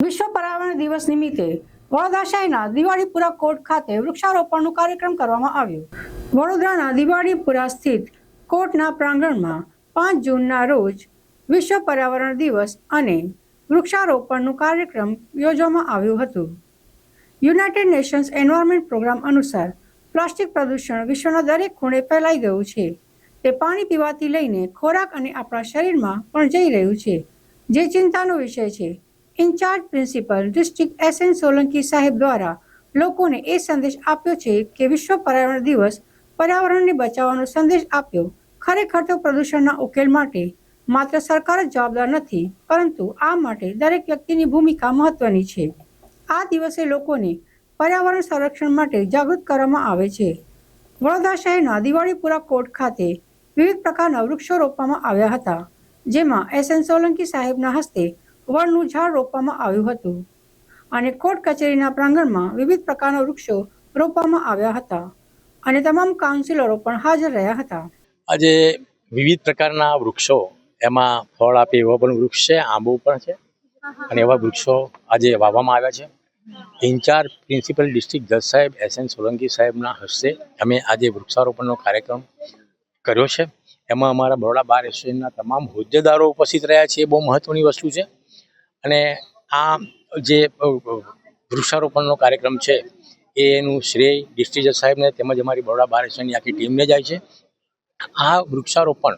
વિશ્વ પર્યાવરણ દિવસ નિમિત્તે વડોદરા શહેરના દિવાળીપુરા કોર્ટ ખાતે વૃક્ષારોપણનો કાર્યક્રમ કરવામાં આવ્યો. વડોદરાના દિવાળીપુરા સ્થિત કોર્ટના પ્રાંગણમાં પાંચ જૂનના રોજ વિશ્વ પર્યાવરણ દિવસ અને વૃક્ષારોપણનો કાર્યક્રમ યોજવામાં આવ્યું હતું. યુનાઇટેડ નેશન્સ એન્વાયરમેન્ટ પ્રોગ્રામ અનુસાર પ્લાસ્ટિક પ્રદૂષણ વિશ્વના દરેક ખૂણે ફેલાઈ ગયું છે. તે પાણી પીવાથી લઈને ખોરાક અને આપણા શરીરમાં પણ જઈ રહ્યું છે. જે ચિંતાનો વિષય છે in charge principal district S N Solanki સાહેબ દ્વારા લોકોને એ સંદેશ આપ્યો છે કે વિશ્વ પર્યાવરણ દિવસ પર્યાવરણને બચાવવાનો સંદેશ આપ્યો. ખરેખર તો પ્રદૂષણના ઉકેલ માટે માત્ર સરકાર જ જવાબદાર નથી, પરંતુ આ માટે દરેક વ્યક્તિની ભૂમિકા મહત્વની છે. આ દિવસે લોકોને પર્યાવરણ સંરક્ષણ માટે જાગૃત કરવામાં આવે છે. વડોદરા શહેરના દિવાળીપુરા કોર્ટ ખાતે વિવિધ પ્રકારના વૃક્ષો રોપવામાં આવ્યા હતા, જેમાં એસ એન સોલંકી સાહેબના હસ્તે વડનું ઝાડ રોપવામાં આવ્યું હતું. અને કોર્ટ કચેરીના પ્રાંગણમાં વિવિધ પ્રકારના વૃક્ષો રોપવામાં આવ્યા હતા. અને તમામ કાઉન્સિલરો પણ હાજર રહ્યા હતા. આજે વિવિધ પ્રકારના વૃક્ષો, એમાં ફળ આપે એવા પણ વૃક્ષ છે, આંબો પણ છે. અને એવા વૃક્ષો આજે વાવવામાં આવ્યા છે. ઇન્ચાર્જ પ્રિન્સિપલ ડિસ્ટ્રિક્ટ જજ સાહેબ એસ એન સોલંકી સાહેબના હસ્તે અમે આજે વૃક્ષારોપણનો કાર્યક્રમ કર્યો છે. એમાં અમારા બરોડા બાર એસોસિએશનના તમામ હોદ્દેદારો ઉપસ્થિત રહ્યા છે એ બહુ મહત્ત્વની વસ્તુ છે. અને આ જે વૃક્ષારોપણનો કાર્યક્રમ છે એનું શ્રેય ડિસ્ટ્રિક્ટ જજ સાહેબને તેમજ અમારી બરોડા બાર એસોસિએશનની આખી ટીમને જાય છે. આ વૃક્ષારોપણ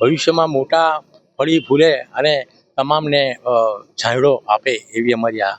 ભવિષ્યમાં મોટા ફળી ફૂલે અને તમામને છાંયડો આપે એવી અમારી આ